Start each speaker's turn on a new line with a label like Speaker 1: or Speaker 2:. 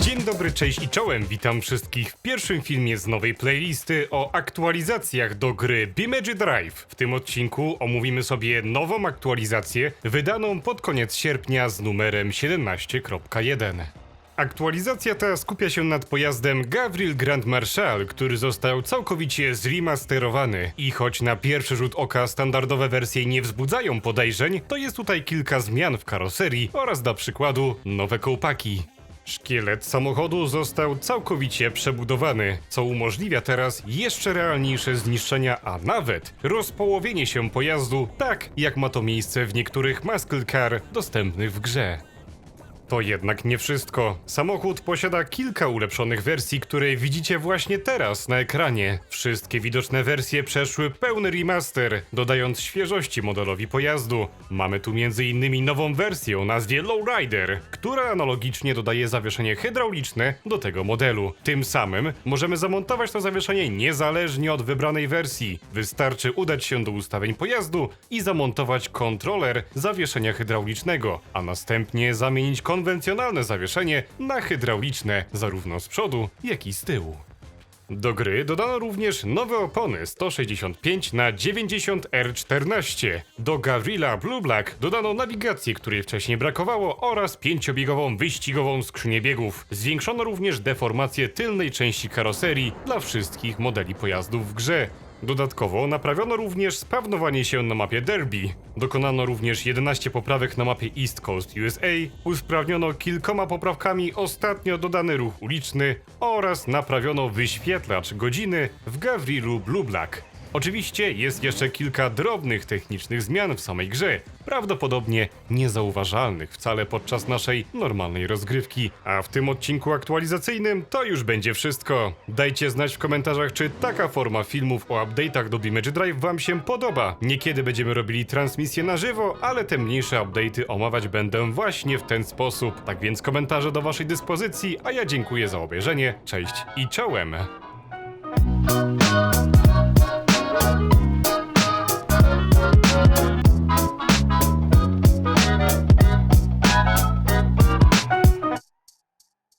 Speaker 1: Dzień dobry, cześć i czołem. Witam wszystkich w pierwszym filmie z nowej playlisty o aktualizacjach do gry Bimage Drive. W tym odcinku omówimy sobie nową aktualizację wydaną pod koniec sierpnia z numerem 17.1. Aktualizacja ta skupia się nad pojazdem Gavril Grand Marshal, który został całkowicie zremasterowany. I choć na pierwszy rzut oka standardowe wersje nie wzbudzają podejrzeń, to jest tutaj kilka zmian w karoserii oraz dla przykładu nowe kołpaki. Szkielet samochodu został całkowicie przebudowany, co umożliwia teraz jeszcze realniejsze zniszczenia, a nawet rozpołowienie się pojazdu, tak jak ma to miejsce w niektórych muscle car dostępnych w grze. To jednak nie wszystko. Samochód posiada kilka ulepszonych wersji, które widzicie właśnie teraz na ekranie. Wszystkie widoczne wersje przeszły pełny remaster, dodając świeżości modelowi pojazdu. Mamy tu m.in. nową wersję o nazwie Lowrider, która analogicznie dodaje zawieszenie hydrauliczne do tego modelu. Tym samym możemy zamontować to zawieszenie niezależnie od wybranej wersji. Wystarczy udać się do ustawień pojazdu i zamontować kontroler zawieszenia hydraulicznego, a następnie zamienić konwencjonalne zawieszenie na hydrauliczne, zarówno z przodu, jak i z tyłu. Do gry dodano również nowe opony 165 na 90 R14. Do Gavrila Blue Black dodano nawigację, której wcześniej brakowało oraz pięciobiegową wyścigową skrzynię biegów. Zwiększono również deformację tylnej części karoserii dla wszystkich modeli pojazdów w grze. Dodatkowo naprawiono również spawnowanie się na mapie Derby. Dokonano również 11 poprawek na mapie East Coast USA, usprawniono kilkoma poprawkami ostatnio dodany ruch uliczny oraz naprawiono wyświetlacz godziny w Gavrilu Blue Black. Oczywiście jest jeszcze kilka drobnych technicznych zmian w samej grze, prawdopodobnie niezauważalnych wcale podczas naszej normalnej rozgrywki. A w tym odcinku aktualizacyjnym to już będzie wszystko. Dajcie znać w komentarzach, czy taka forma filmów o update'ach do Image Drive wam się podoba. Niekiedy będziemy robili transmisję na żywo, ale te mniejsze update'y omawiać będę właśnie w ten sposób. Tak więc komentarze do waszej dyspozycji, a ja dziękuję za obejrzenie. Cześć i czołem!